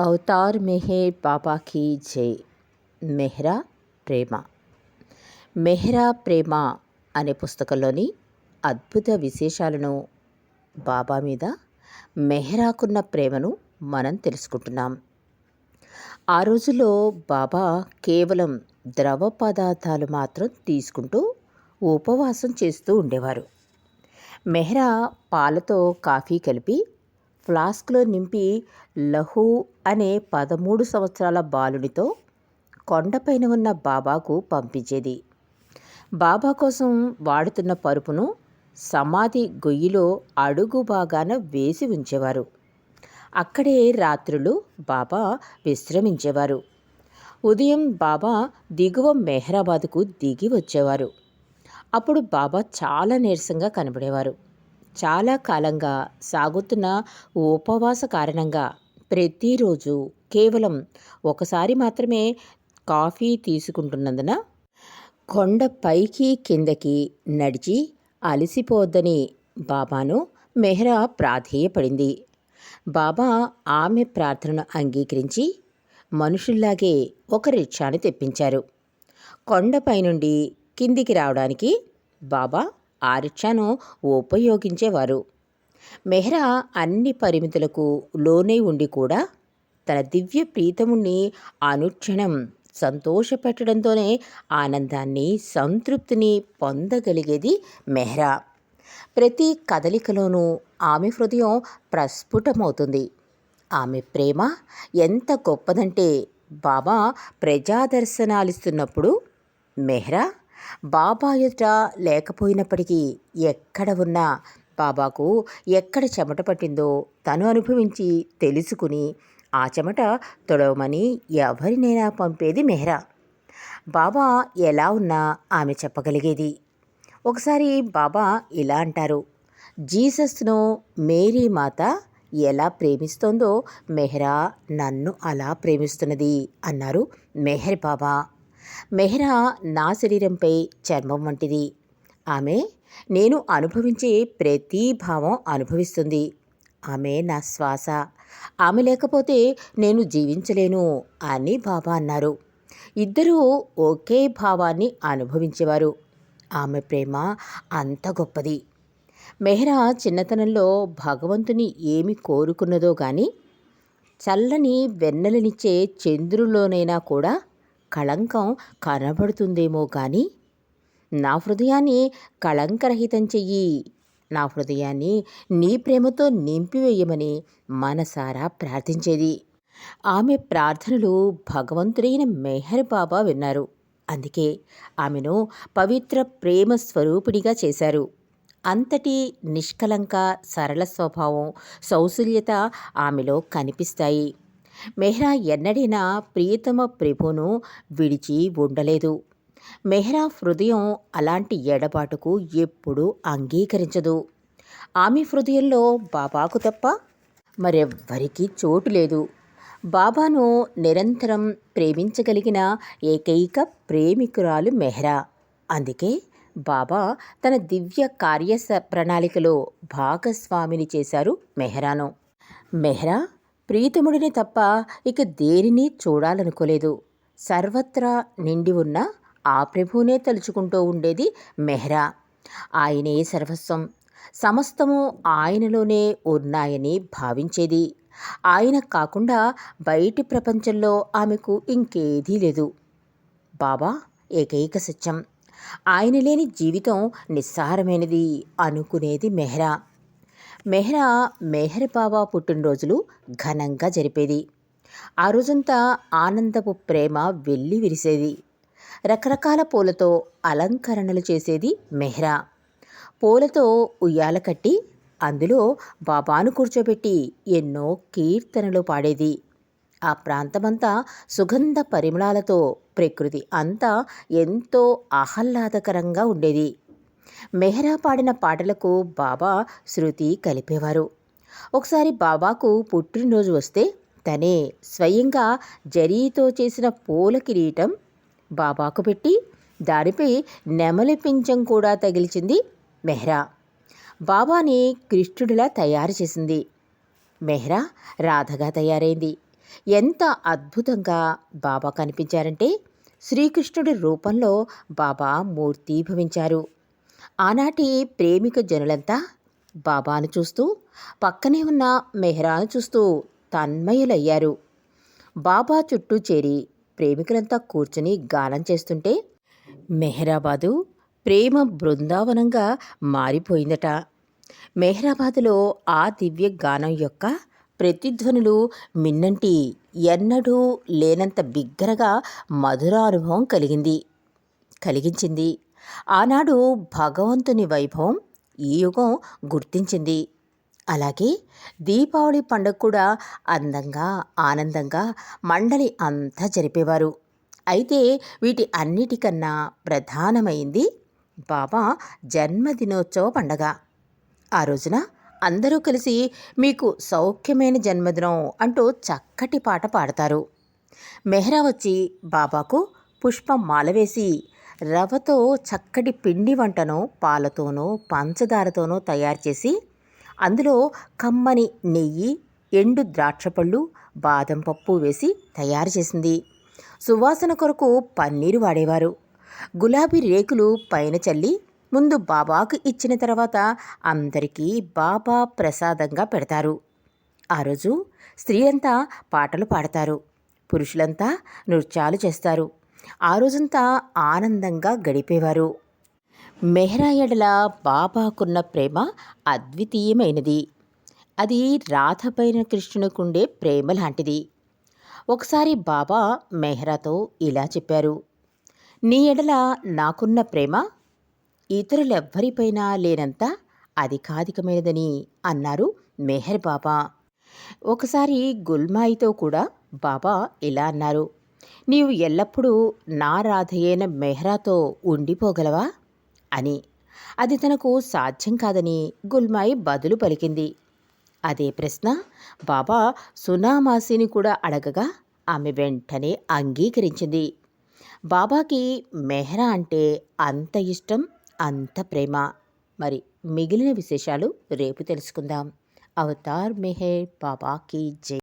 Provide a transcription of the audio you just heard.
Avatar Meher బాబాకి జై. మెహ్రా ప్రేమ. మెహ్రా ప్రేమ అనే పుస్తకంలోని అద్భుత విశేషాలను బాబా మీద మెహ్రాకున్న ప్రేమను మనం తెలుసుకుంటున్నాం. ఆ రోజుల్లో బాబా కేవలం ద్రవ పదార్థాలు మాత్రం తీసుకుంటూ ఉపవాసం చేస్తూ ఉండేవారు. మెహ్రా పాలతో కాఫీ కలిపి ఫ్లాస్క్లో నింపి లహు అనే పదమూడు సంవత్సరాల బాలునితో కొండపైన ఉన్న బాబాకు పంపించేది. బాబా కోసం వాడుతున్న పరుపును సమాధి గొయ్యిలో అడుగు భాగాన వేసి ఉంచేవారు. అక్కడే రాత్రులు బాబా విశ్రమించేవారు. ఉదయం బాబా దిగువ మెహ్రాబాద్కు దిగి వచ్చేవారు. అప్పుడు బాబా చాలా నీరసంగా కనబడేవారు. చాలా కాలంగా సాగుతున్న ఉపవాస కారణంగా ప్రతిరోజు కేవలం ఒకసారి మాత్రమే కాఫీ తీసుకుంటున్నందున కొండ పైకి కిందకి నడిచి అలసిపోద్దని బాబాను మెహ్రా ప్రాధేయపడింది. బాబా ఆమె ప్రార్థనను అంగీకరించి మనుషుల్లాగే ఒక రిక్షాను తెప్పించారు. కొండపై నుండి కిందికి రావడానికి బాబా ఆ రిక్షాను ఉపయోగించేవారు. మెహ్రా అన్ని పరిమితులకు లోనై ఉండి కూడా తన దివ్య ప్రీతముణ్ణి అనుక్షణం సంతోషపెట్టడంతోనే ఆనందాన్ని సంతృప్తిని పొందగలిగేది మెహ్రా. ప్రతి కదలికలోనూ ఆమె హృదయం ప్రస్ఫుటమవుతుంది. ఆమె ప్రేమ ఎంత గొప్పదంటే బాబా ప్రజాదర్శనాలిస్తున్నప్పుడు మెహ్రా బాబా ఎదుట లేకపోయినప్పటికీ ఎక్కడ ఉన్నా బాబాకు ఎక్కడ చెమట పట్టిందో తను అనుభవించి తెలుసుకుని ఆ చెమట తొడవమని ఎవరినైనా పంపేది మెహ్రా. బాబా ఎలా ఉన్నా ఆమె చెప్పగలిగేది. ఒకసారి బాబా ఇలా అంటారు జీసస్ను మేరీ మాత ఎలా ప్రేమిస్తోందో మెహ్రా నన్ను అలా ప్రేమిస్తున్నది అన్నారు మెహర్ బాబా. మెహ్రా నా శరీరంపై చర్మం వంటిది. ఆమె నేను అనుభవించే ప్రతి భావం అనుభవిస్తుంది. ఆమె నా శ్వాస. ఆమె లేకపోతే నేను జీవించలేను అని బాబా అన్నారు. ఇద్దరూ ఒకే భావాన్ని అనుభవించేవారు. ఆమె ప్రేమ అంత గొప్పది. మెహ్రా చిన్నతనంలో భగవంతుని ఏమి కోరుకున్నదో కానీ చల్లని వెన్నెలనిచ్చే చంద్రుల్లోనైనా కూడా కళంకం కనబడుతుందేమో కానీ నా హృదయాన్ని కళంకరహితం చెయ్యి. నా హృదయాన్ని నీ ప్రేమతో నింపివేయమని మనసారా ప్రార్థించేది. ఆమె ప్రార్థనలు భగవంతుడైన మెహర్ బాబా విన్నారు. అందుకే ఆమెను పవిత్ర ప్రేమ స్వరూపిణిగా చేశారు. అంతటి నిష్కలంక సరళ స్వభావం సౌశల్యత ఆమెలో కనిపిస్తాయి. మెహ్రా ఎన్నడైనా ప్రియతమ ప్రభును విడిచి ఉండలేదు. మెహ్రా హృదయం అలాంటి ఎడబాటుకు ఎప్పుడూ అంగీకరించదు. ఆమె హృదయంలో బాబాకు తప్ప మరెవ్వరికీ చోటు లేదు. బాబాను నిరంతరం ప్రేమించగలిగిన ఏకైక ప్రేమికురాలు మెహ్రా. అందుకే బాబా తన దివ్య కార్య ప్రణాళికలో భాగస్వామిని చేశారు మెహ్రాను. మెహ్రా ప్రీతముడిని తప్ప ఇక దేనిని చూడాలనుకోలేదు. సర్వత్రా నిండి ఉన్న ఆ ప్రభువునే తలుచుకుంటూ ఉండేది మెహ్రా. ఆయనే సర్వస్వం. సమస్తము ఆయనలోనే ఉన్నాయని భావించేది. ఆయన కాకుండా బయటి ప్రపంచంలో ఆమెకు ఇంకేదీ లేదు. బాబా ఏకైక సత్యం. ఆయన లేని జీవితం నిస్సారమైనది అనుకునేది మెహ్రా. మెహ్రా మెహర్ బాబా పుట్టినరోజులు ఘనంగా జరిపేది. ఆ రోజంతా ఆనందపు ప్రేమ వెళ్ళి విరిసేది. రకరకాల పూలతో అలంకరణలు చేసేది మెహ్రా. పూలతో ఉయ్యాల కట్టి అందులో బాబాను కూర్చోబెట్టి ఎన్నో కీర్తనలు పాడేది. ఆ ప్రాంతమంతా సుగంధ పరిమళాలతో ప్రకృతి అంతా ఎంతో ఆహ్లాదకరంగా ఉండేది. మెహరా పాడిన పాటలకు బాబా శృతి కలిపేవారు. ఒకసారి బాబాకు పుట్టినరోజు వస్తే తనే స్వయంగా జరీతో చేసిన పూల కిరీటం బాబాకు పెట్టి దానిపై నెమలి పించం కూడా తగిలిచింది మెహ్రా. బాబాని కృష్ణుడిలా తయారు చేసింది మెహ్రా రాధగా తయారైంది. ఎంత అద్భుతంగా బాబా కనిపించారంటే శ్రీకృష్ణుడి రూపంలో బాబా మూర్తీభవించారు. ఆనాటి ప్రేమిక జనులంతా బాబాను చూస్తూ పక్కనే ఉన్న మెహ్రాను చూస్తూ తన్మయులయ్యారు. బాబా చుట్టూ చేరి ప్రేమికులంతా కూర్చుని గానం చేస్తుంటే మెహ్రాబాదు ప్రేమ బృందావనంగా మారిపోయిందట. మెహ్రాబాదులో ఆ దివ్య గానం యొక్క ప్రతిధ్వనులు మిన్నంటి ఎన్నడూ లేనంత బిగ్గరగా మధురానుభవం కలిగింది కలిగించింది. ఆనాడు భగవంతుని వైభవం ఈ యుగం గుర్తించింది. అలాగే దీపావళి పండుగ కూడా అందంగా ఆనందంగా మండలి అంతా జరిపేవారు. అయితే వీటి అన్నిటికన్నా ప్రధానమైంది బాబా జన్మదినోత్సవ పండగ. ఆ రోజున అందరూ కలిసి మీకు సౌఖ్యమైన జన్మదినం అంటూ చక్కటి పాట పాడతారు. మెహ్రా వచ్చి బాబాకు పుష్పం మాల వేసి రవ్వతో చక్కటి పిండి వంటను పాలతోనో పంచదారతోనో తయారు చేసి అందులో కమ్మని నెయ్యి ఎండు ద్రాక్షపళ్ళు బాదం పప్పు వేసి తయారు చేసింది. సువాసన కొరకు పన్నీరు వాడేవారు. గులాబీ రేకులు పైన చల్లి ముందు బాబాకు ఇచ్చిన తర్వాత అందరికీ బాబా ప్రసాదంగా పెడతారు. ఆ రోజు స్త్రీలంతా పాటలు పాడతారు. పురుషులంతా నృత్యాలు చేస్తారు. ఆ రోజంతా ఆనందంగా గడిపేవారు. మెహరాయడల బాబాకున్న ప్రేమ అద్వితీయమైనది. అది రాధపైన కృష్ణునికుండే ప్రేమ లాంటిది. ఒకసారి బాబా మెహ్రాతో ఇలా చెప్పారు నీ ఎడల నాకున్న ప్రేమ ఇతరులెవ్వరిపైనా లేనంత అధికాధికమైనదని అన్నారు మెహర్ బాబా. ఒకసారి గుల్మాయితో కూడా బాబా ఇలా అన్నారు నీవు ఎల్లప్పుడూ నా రాధయైన మెహ్రాతో ఉండిపోగలవా? అని. అది తనకు సాధ్యం కాదని గుల్మాయి బదులు పలికింది. అదే ప్రశ్న బాబా సునామాసిని కూడా అడగగా ఆమె వెంటనే అంగీకరించింది. బాబాకి మెహ్రా అంటే అంత ఇష్టం అంత ప్రేమ. మరి మిగిలిన విశేషాలు రేపు తెలుసుకుందాం. అవతార్ మెహర్ బాబాకి జై.